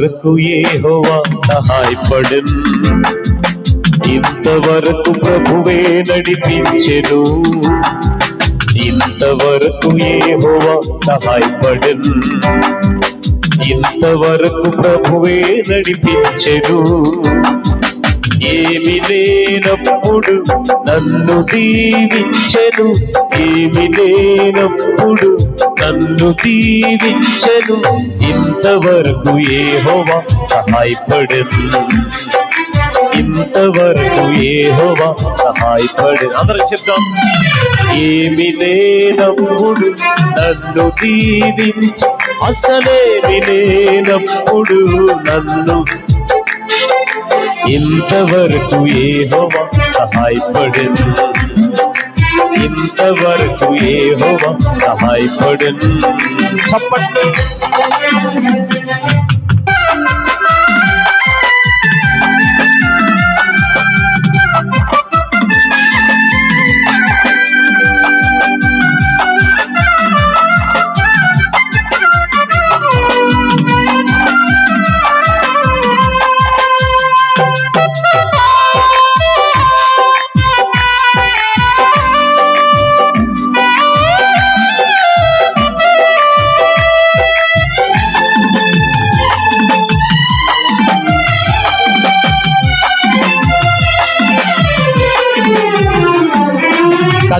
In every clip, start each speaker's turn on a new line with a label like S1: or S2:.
S1: ఇంతవరకు ఏహోవా సహాయపడన్. ఇంతవరకు ప్రభువే నడిపించెను. ఇంతవరకు ఏహోవా సహాయపడన్. ఇంతవరకు ప్రభువే నడిపించెను. ఏమి లేనప్పుడు నన్ను దీవించెను. ఏమి లేనప్పుడు నన్ను దీవించను. ఇంతవరకు ఏహోవా సహాయపడను. ఇంతవరకు ఏహోవా సహాయపడను. అందరూ చెప్తాం ఏమి లేనప్పుడు నన్ను దీవించు. అసలేమి లేనప్పుడు నన్ను ఇంతవరకు ఏహోవా సహాయపడను. ఇంతవరకు ఏహోవా సహాయపడను చప్పట్లు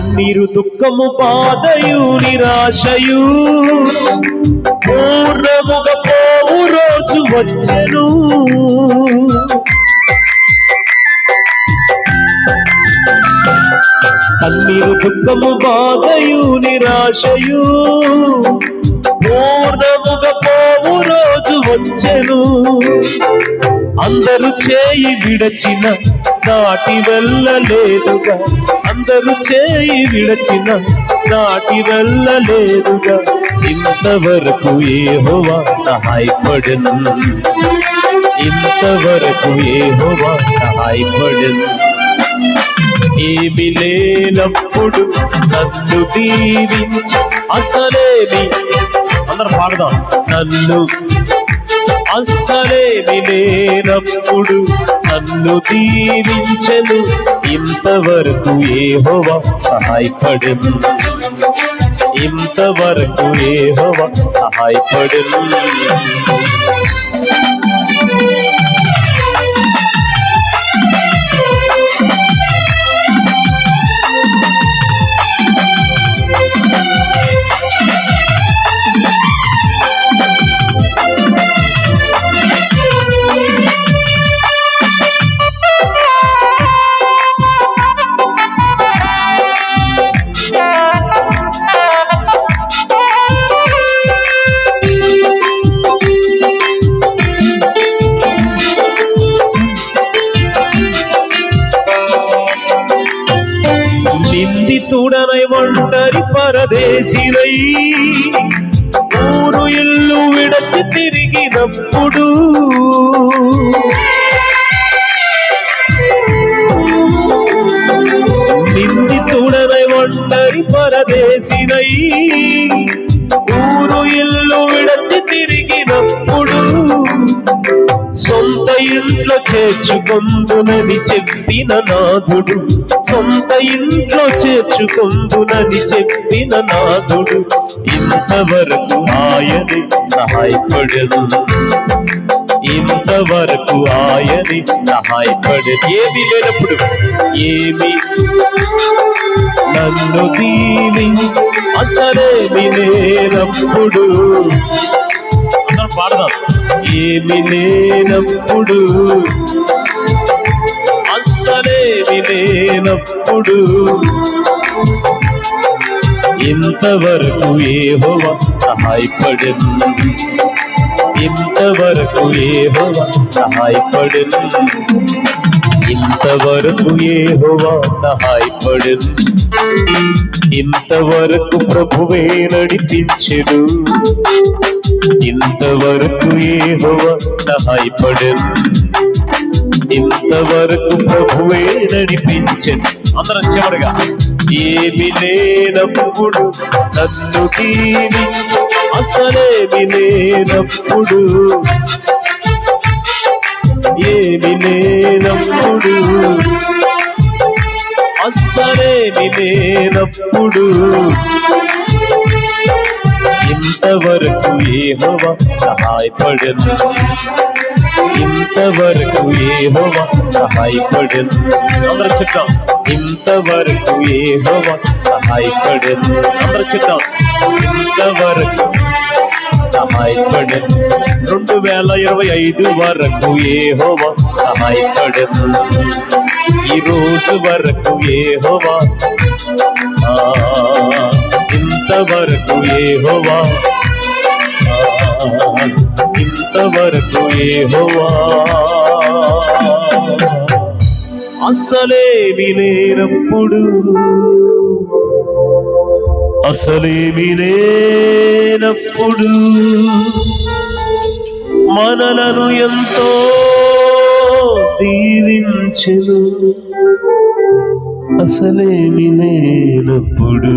S1: కన్నీరు దుఃఖము బాధయు నిరాశయు. పూర్ణముగా పోవు రోజు వచ్చను. కన్నీరు దుఃఖము బాధయు నిరాశయు. పూర్ణముగా పోవు రోజు వచ్చను. అందరూ చేయి విడచిన నాటి వెళ్ళలేదుగా. అందరూ చేయి విడచిన నాటి వెళ్ళలేదుగా. ఇంతవరకు ఏహోవా సహాయపడను. ఇంతవరకు ఏహోవా సహాయపడను. ఏమి లేనప్పుడు నన్ను దీవించి. అసలేమి? అందరు పాడదాం. నన్ను అసలేమి లేనప్పుడు నన్ను దీవించను. ఇంతవరకు ఏహోవ సహాయపడను. ఇంతవరకు ఏహోవ సహాయపడను. ఒంటరి ఊరు ఇల్లు విడచి తిరిగినప్పుడు నింది నిందితుడనై ఒంటరి పరదేశినై. ఊరు ఇల్లు విడచి ఇంట్లో చేర్చుకొందునని చెప్పిన నాథుడు. సొంత ఇంట్లో చేర్చుకొందునని చెప్పిన నాథుడు. ఇంతవరకు ఆయని సహాయపడదు ఇంతవరకు ఆయని సహాయపడదు ఏమి లేనప్పుడు ఏమి నన్ను దీని అసలేమి లేనప్పుడు అందరం పాడదాం. ఏమి లేనప్పుడు అసలేమి లేనప్పుడు ఇంతవరకు ఏహోవా సహాయపడను. ఇంతవరకు ఏహోవా సహాయపడను. ఇంతవరకు ఏహోవా సహాయపడదు ఇంతవరకు ప్రభువే నడిపించెను. ఇంతవరకు ఏహోవా సహాయపడదు ఇంతవరకు ప్రభువే నడిపించదు అందరం చివరిగా ఏమి లేనప్పుడు నన్ను దీని అసలేమి లేనప్పుడు అస్సలేమి లేనప్పుడు అస్సలేమి లేనప్పుడు ఇంతవరకు ఏహోవ సహాయపడను ఇంతవరకు ఏహోవ సహాయపడను అందరూ చెప్తాం ఇంతవరకు ఏహోవ సహాయపడను అందరూ చెప్తాం ఇంతవరకు సహాయపడను రెండు వేల ఇరవై ఐదు వరకు ఏ హోవా సహాయపడను. ఈ రోజు వరకు ఏ హోవా ఇంతవరకు ఏ హోవా ఇంతవరకు ఏ హోవా అసలేమి లేనప్పుడు అసలేమి లేనప్పుడు మనలను ఎంతో దీవించెను. అసలేమి నేనప్పుడు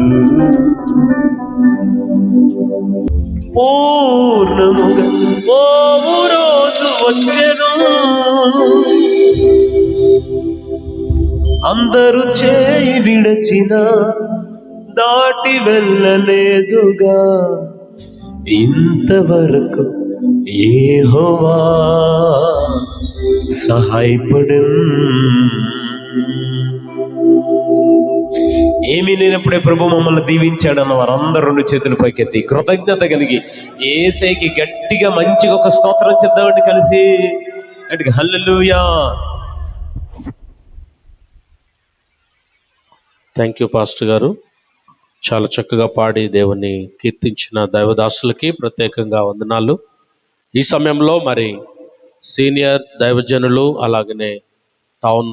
S1: పూర్ణముగా ఓ రోజు వచ్చెను. అందరూ చేయి విడచిన దాటి వెళ్ళలేదుగా. ఇంతవరకు ఏహోవా సహాయపడన్ ఏమీ లేనప్పుడే ప్రభు మమ్మల్ని దీవించాడన్న వారందరూ రెండు చేతులు పైకెత్తి కృతజ్ఞత కలిగి ఏసైకి గట్టిగా మంచిగా ఒక స్తోత్రం చెప్దామండి కలిసి. గట్టిగా హల్లుయా
S2: థ్యాంక్ యూ పాస్టర్ గారు. చాలా చక్కగా పాడి దేవుని కీర్తించిన దైవదాసులకి ప్రత్యేకంగా వందనాలు. ఈ సమయంలో మరి సీనియర్ దైవజనులు అలాగనే టౌన్